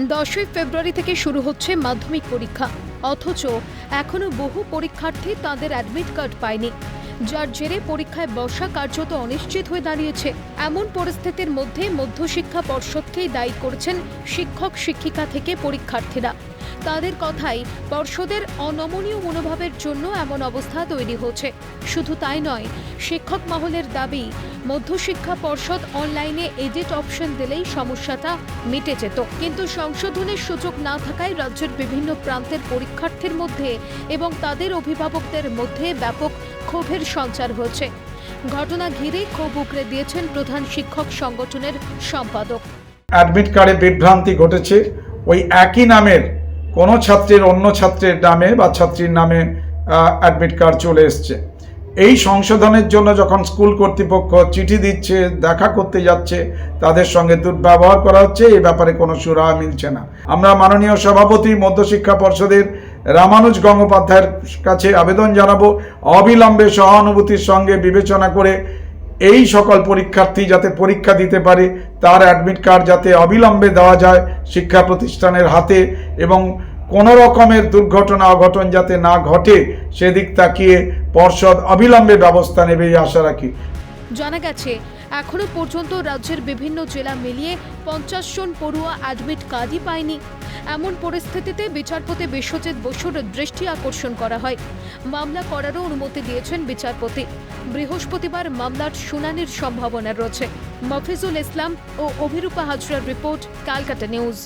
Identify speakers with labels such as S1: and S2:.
S1: দশই ফেব্রুয়ারি থেকে শুরু হচ্ছে মাধ্যমিক পরীক্ষা। অথচ এখনও বহু পরীক্ষার্থী তাদের অ্যাডমিট কার্ড পায়নি। যার জেরে পরীক্ষায় বসা কার্যত অনিশ্চিত হয়ে দাঁড়িয়েছে। এমন পরিস্থিতির মধ্যে মধ্যশিক্ষা পর্ষদকেই দায়ী করছেন শিক্ষক শিক্ষিকা থেকে পরীক্ষার্থীরা। তাদের কথাই পর্ষদের অনমনীয় মনোভাবের জন্য এমন অবস্থা তৈরি হচ্ছে। শুধু তাই নয়, শিক্ষক মহলের দাবি, মধ্যশিক্ষা পর্ষদ অনলাইনে এডিট অপশন দিলেই সমস্যাটা মিটে যেত। কিন্তু সংশোধনের সুযোগ না থাকায় রাজ্যের বিভিন্ন প্রান্তের পরীক্ষার্থীর মধ্যে এবং তাদের অভিভাবকদের মধ্যে ব্যাপক ক্ষোভের সঞ্চার হয়েছে ঘটনা ঘিরে ক্ষোভ উগরে দিয়েছেন প্রধান শিক্ষক সংগঠনের সম্পাদক।
S2: অ্যাডমিট কার্ডে বিভ্রান্তি ঘটেছে। ওই একই নামের কোনো ছাত্রের অন্য ছাত্রের নামে বা ছাত্রীর নামে অ্যাডমিট কার্ড চলে এসছে। এই সংশোধনের জন্য যখন স্কুল কর্তৃপক্ষ চিঠি দিচ্ছে, দেখা করতে যাচ্ছে, তাদের সঙ্গে দুর্ব্যবহার করা হচ্ছে এই ব্যাপারে কোনো সুরাহা মিলছে না। আমরা মাননীয় সভাপতি, মধ্যশিক্ষা পর্ষদের রামানুজ গঙ্গোপাধ্যায়ের কাছে আবেদন জানাব। অবিলম্বে সহানুভূতির সঙ্গে বিবেচনা করে এই সকল পরীক্ষার্থী যাতে পরীক্ষা দিতে পারে তার অ্যাডমিট কার্ড যাতে অবিলম্বে দেওয়া যায় শিক্ষা প্রতিষ্ঠানের হাতে এবং কোনো রকমের দুর্ঘটনা অঘটন যাতে না ঘটে, সেদিক তাকিয়ে পর্ষদ অবিলম্বে ব্যবস্থা নেবে এই আশা রাখি।
S1: জানা গেছে এখনও পর্যন্ত রাজ্যের বিভিন্ন জেলা মিলিয়ে পঞ্চাশ জন পড়ুয়া অ্যাডমিট কার্ডই পায়নি। এমন পরিস্থিতিতে বিচারপতি বিশ্বজিৎ বসুর দৃষ্টি আকর্ষণ করা হয়। মামলা করারও অনুমতি দিয়েছেন বিচারপতি। বৃহস্পতিবার মামলার শুনানির সম্ভাবনা রয়েছে। মফিজুল ইসলাম ও অভিরূপা হাজরার রিপোর্ট ক্যালকাটা নিউজ।